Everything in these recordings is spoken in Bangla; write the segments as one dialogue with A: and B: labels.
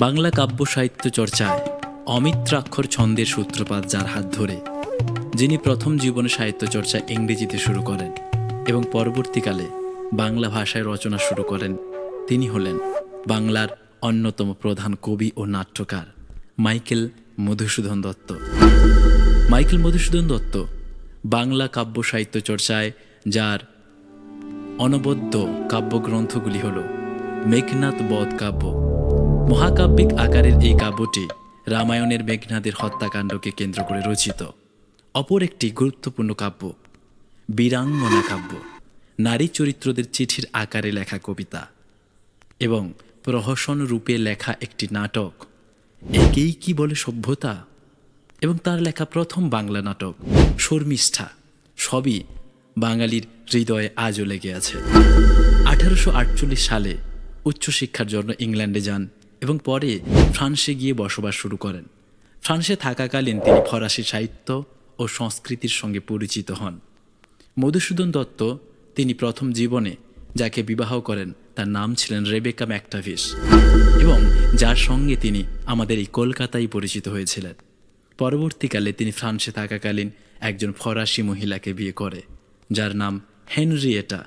A: বাংলা কাব্য সাহিত্য চর্চায় অমিত্রাক্ষর ছন্দের সূত্রপাত যার হাত ধরে, যিনি প্রথম জীবনে সাহিত্য চর্চা ইংরেজিতে শুরু করেন এবং পরবর্তীকালে বাংলা ভাষায় রচনা শুরু করেন, তিনি হলেন বাংলার অন্যতম প্রধান কবি ও নাট্যকার মাইকেল মধুসূদন দত্ত। মাইকেল মধুসূদন দত্ত বাংলা কাব্য সাহিত্য চর্চায়, যার অনবদ্য কাব্যগ্রন্থগুলি হল মেঘনাথ বধ কাব্য মহাকাব্যিক আকারের এই কাব্যটি রামায়ণের মেঘনাদের হত্যাকাণ্ডকে কেন্দ্র করে রচিত। অপর একটি গুরুত্বপূর্ণ কাব্য, বীরাঙ্গনা কাব্য, নারী চরিত্রদের চিঠির আকারে লেখা কবিতা এবং প্রহসন রূপে লেখা একটি নাটক। একেই কি বলে সভ্যতা? এবং তার লেখা প্রথম বাংলা নাটক, শর্মিষ্ঠা, সবই বাঙালির হৃদয়ে আজও লেগে আছে। আঠারোশো আটচল্লিশ সালে উচ্চশিক্ষার জন্য ইংল্যান্ডে যান এবং পরে ফ্রান্সে গিয়ে বসবাস শুরু করেন। ফ্রান্সে থাকাকালীন তিনি ফরাসি সাহিত্য ও সংস্কৃতির সঙ্গে পরিচিত হন। মধুসূদন দত্ত তিনি প্রথম জীবনে যাকে বিবাহ করেন, তার নাম ছিলেন রেবেকা ম্যাকটাভিস এবং যার সঙ্গে তিনি আমাদের এই কলকাতায় পরিচিত হয়েছিলেন। পরবর্তীকালে তিনি ফ্রান্সে থাকাকালীন একজন ফরাসি মহিলাকে বিয়ে করে, যার নাম হেনরিয়েটা।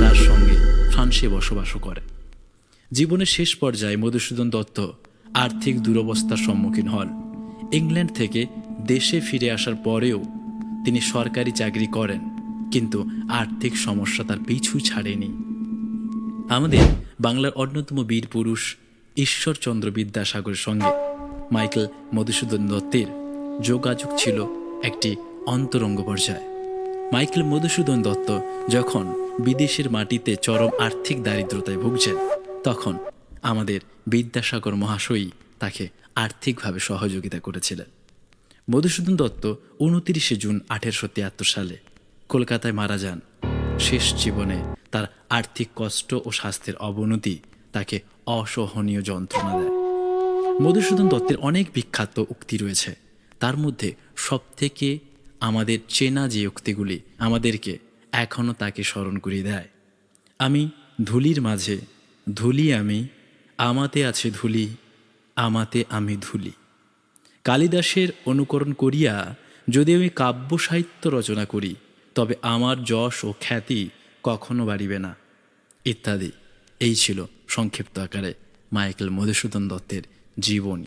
A: তার সঙ্গে ফ্রান্সে বসবাসও করে জীবনের শেষ পর্যায়ে মধুসূদন দত্ত আর্থিক দুরবস্থার সম্মুখীন হন। ইংল্যান্ড থেকে দেশে ফিরে আসার পরেও তিনি সরকারি চাকরি করেন, কিন্তু আর্থিক সমস্যা তার পিছু ছাড়েনি। আমাদের বাংলার অন্যতম বীর পুরুষ ঈশ্বরচন্দ্র বিদ্যাসাগরের সঙ্গে মাইকেল মধুসূদন দত্তের যোগাযোগ ছিল একটি অন্তরঙ্গ পর্যায়ে। মাইকেল মধুসূদন দত্ত যখন বিদেশের মাটিতে চরম আর্থিক দারিদ্রতায় ভুগছেন তখন আমাদের বিদ্যাসাগর মহাশয়ই তাকে আর্থিকভাবে সহযোগিতা করেছিলেন। মধুসূদন দত্ত উনতিরিশে জুন আঠেরোশো তিয়াত্তর সালে কলকাতায় মারা যান। শেষ জীবনে তার আর্থিক কষ্ট ও স্বাস্থ্যের অবনতি তাকে অসহনীয় যন্ত্রণা দেয়। মধুসূদন দত্তের অনেক বিখ্যাত উক্তি রয়েছে। তার মধ্যে সবথেকে আমাদের চেনা যে উক্তিগুলি আমাদেরকে এখনও তাকে স্মরণ করিয়ে দেয়। আমি ধুলির মাঝে ধুলি আমি, আমাতে আছে ধুলি, আমাতে আমি ধুলি। কালিদাসের অনুকরণ করিয়া যদি আমি কাব্য সাহিত্য রচনা করি, তবে আমার যশ ও খ্যাতি কখনো বাড়িবে না। ইত্যাদি। এই ছিল সংক্ষিপ্ত আকারে মাইকেল মধুসূদন দত্তের জীবনী।